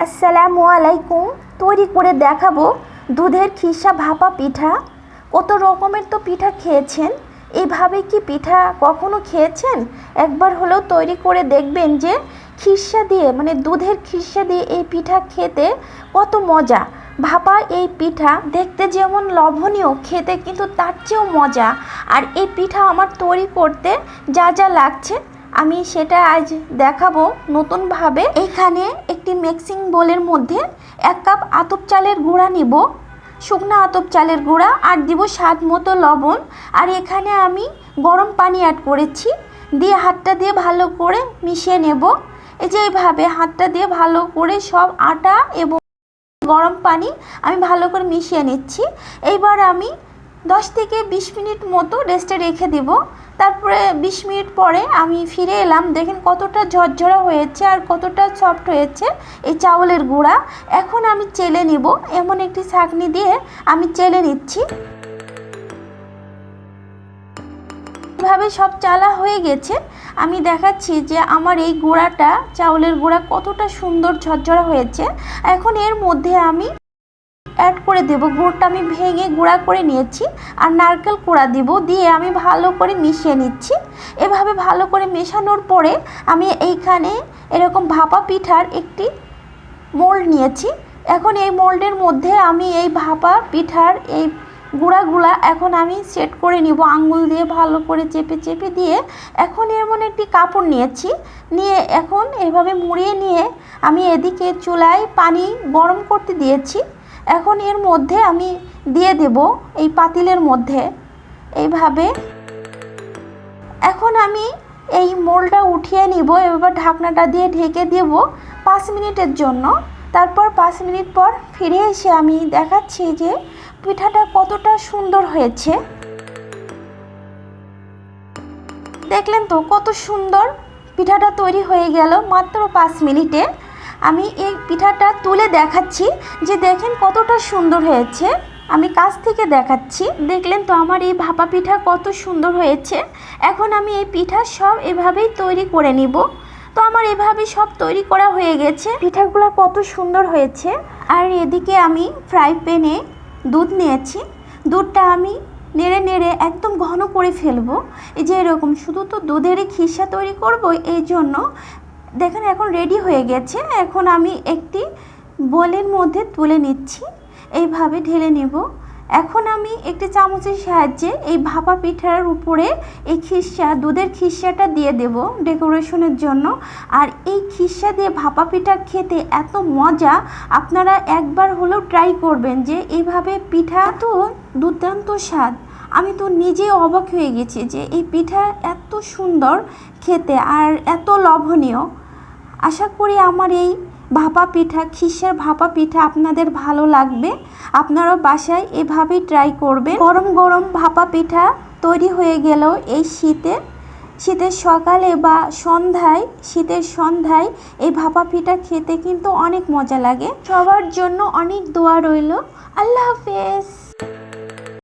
আসসালামু আলাইকুম। তৈরি করে দেখাবো দুধের খিসা ভাপা পিঠা। কত রকমের তো পিঠা খেয়েছেন? এইভাবে কি পিঠা কখনো খেয়েছেন? একবার হলেও তৈরি করে দেখবেন যে খিসা দিয়ে মানে দুধের খিসা দিয়ে এই পিঠা খেতে কত মজা। ভাপা এই পিঠা দেখতে যেমন লবণীয় খেতে কিন্তু তার চেয়েও মজা। আর এই পিঠা আমার তৈরি করতে যা যা লাগছে আমি সেটা আজ দেখাবো নতুনভাবে। এখানে একটি মিক্সিং বোলের মধ্যে এক কাপ আতপ চালের গুঁড়া নিব। শুকনো আতপ চালের গুঁড়া আর দিব স্বাদ মতো লবণ। আর এখানে আমি গরম পানি অ্যাড করেছি। দিয়ে হাতটা দিয়ে ভালো করে মিশিয়ে নেব। এই যে এইভাবে হাতটা দিয়ে ভালো করে সব আটা এবং গরম পানি আমি ভালো করে মিশিয়ে নিচ্ছি। এইবার আমি দশ থেকে বিশ মিনিট মতো রেস্টে রেখে দেব। তারপরে বিশ মিনিট পরে আমি ফিরে এলাম। দেখেন কতটা ঝরঝরা হয়েছে আর কতটা সফট হয়েছে এই চাউলের গুঁড়া। এখন আমি চেলে নিব। এমন একটি ছাঁকনি দিয়ে আমি চেলে নিচ্ছি। এভাবে সব চালা হয়ে গেছে। আমি দেখাচ্ছি যে আমার এই গুঁড়াটা, চাউলের গুঁড়া কতটা সুন্দর ঝরঝরা হয়েছে। এখন এর মধ্যে আমি অ্যাড করে দেব। গুড়টা আমি ভেঙে গুঁড়া করে নিয়েছি আর নারকেল কুড়া দিব। দিয়ে আমি ভালো করে মিশিয়ে নিচ্ছি। এভাবে ভালো করে মেশানোর পরে আমি এইখানে এরকম ভাপা পিঠার একটি মোল্ড নিয়েছি। এখন এই মোল্ডের মধ্যে আমি এই ভাপা পিঠার এই গুঁড়াগুলা এখন আমি সেট করে নিব। আঙ্গুল দিয়ে ভালো করে চেপে চেপে দিয়ে এখন এমন একটি কাপড় নিয়েছি। নিয়ে এখন এভাবে মুড়িয়ে নিয়ে আমি এদিকে চুলায় পানি গরম করতে দিয়েছি। এখন এর মধ্যে আমি দিয়ে দেব এই পাতিলের মধ্যে। এইভাবে। এখন আমি এই মোলটা উঠিয়ে নিব, এবার ঢাকনাটা দিয়ে ঢেকে দেব পাঁচ মিনিটের জন্য। তারপর পাঁচ মিনিট পর ফিরে এসে আমি দেখাচ্ছি যে পিঠাটা কতটা সুন্দর হয়েছে। দেখলেন তো কত সুন্দর পিঠাটা তৈরি হয়ে গেল মাত্র পাঁচ মিনিটে। আমি এই পিঠাটা তুলে দেখাচ্ছি যে দেখেন কতটা সুন্দর হয়েছে। আমি কাছ থেকে দেখাচ্ছি। দেখলেন তো আমার এই ভাপা পিঠা কত সুন্দর হয়েছে। এখন আমি এই পিঠা সব এভাবেই তৈরি করে নিব। তো আমার এভাবে সব তৈরি করা হয়ে গেছে। পিঠাগুলো কত সুন্দর হয়েছে। আর এদিকে আমি ফ্রাই প্যানে দুধ নিয়েছি। দুধটা আমি নেড়ে নেড়ে একদম ঘন করে ফেলব। এই যে এরকম, শুধু তো দুধেরই খিসা তৈরি করব, এই জন্য দেখেন, এখন রেডি হয়ে গেছে। এখন আমি একটি বোলের মধ্যে তুলে নিচ্ছি। এইভাবে ঢেলে নেব। এখন আমি একটি চামচের সাহায্যে এই ভাপা পিঠার উপরে এই খিসা, দুধের খিসাটা দিয়ে দেব ডেকোরেশনের জন্য। আর এই খিসা দিয়ে ভাপা পিঠা খেতে এত মজা, আপনারা একবার হলেও ট্রাই করবেন যে এইভাবে পিঠা তো দুর্দান্ত স্বাদ। আমি তো নিজে অবাক হয়ে গেছি যে এই পিঠা এত সুন্দর খেতে আর এত লবণীয় আশা করি আমার এই ভাপা পিঠা, খিসের ভাপা পিঠা আপনাদের ভালো লাগবে। আপনারাও বাসায় এভাবেই ট্রাই করবেন। গরম গরম ভাপা পিঠা তৈরি হয়ে গেল এই শীতে। শীতের সকালে বা সন্ধ্যায়, শীতের সন্ধ্যায় এই ভাপা পিঠা খেতে কিন্তু অনেক মজা লাগে। সবার জন্য অনেক দোয়া রইল। আল্লাহ হাফেজ।